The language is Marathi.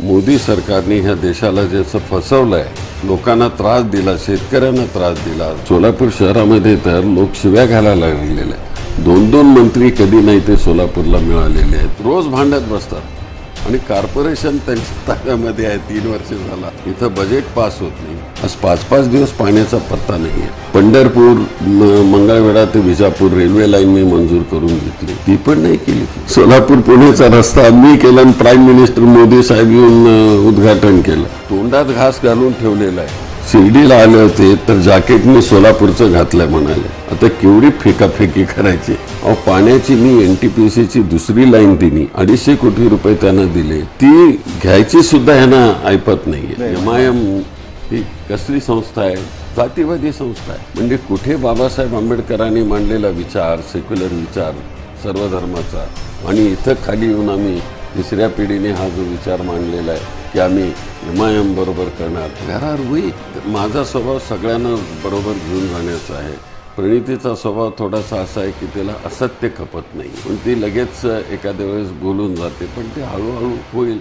मोदी सरकारने ह्या देशाला जसं फसवलंय लोकांना त्रास दिला शेतकऱ्यांना त्रास दिला. सोलापूर शहरामध्ये तर लोक शिव्या घालायला लागलेले आहेत. दोन दोन मंत्री कधी नाही ते सोलापूरला मिळालेले आहेत. रोज भांडत बसतात. आणि कॉर्पोरेशन त्यांच्या ताब्यामध्ये आहे तीन वर्ष झाला. इथं बजेट पास होत नाही. आज पाच पाच दिवस पाण्याचा पत्ता नाही आहे पंढरपूर मंगळवेढा ते विजापूर रेल्वे लाईन मी मंजूर करून घेतली. ती पण नाही केली. सोलापूर पुण्याचा रस्ता मी केला आणि प्राईम मिनिस्टर मोदी साहेब येऊन उद्घाटन केलं. तोंडात घास घालून ठेवलेला आहे. शिर्डीला आले होते तर जॅकेटने सोलापूरचं घातलंय म्हणाले. आता केवढी फेकाफेकी करायची? अहो पाण्याची मी एनटीपीसीची दुसरी लाईन दिली. अडीचशे कोटी रुपये त्यांना दिले. ती घ्यायची सुद्धा ह्यांना ऐपत नाहीये. एम आय एम ही कसली संस्था आहे? जातीवादी संस्था आहे. म्हणजे कुठे बाबासाहेब आंबेडकरांनी मांडलेला विचार सेक्युलर विचार सर्व धर्माचा आणि इथं खाली येऊन आम्ही तिसऱ्या पिढीने हा जो विचार मांडलेला आहे की आम्ही एम आय एम बरोबर करणार. घरार होई माझा स्वभाव सगळ्यांना बरोबर घेऊन जाण्याचा आहे. प्रणितीचा स्वभाव थोडासा असा आहे की तिला असत्य खपत नाही. पण ती लगेच एखाद्या वेळेस बोलून जाते पण ते हळूहळू होईल.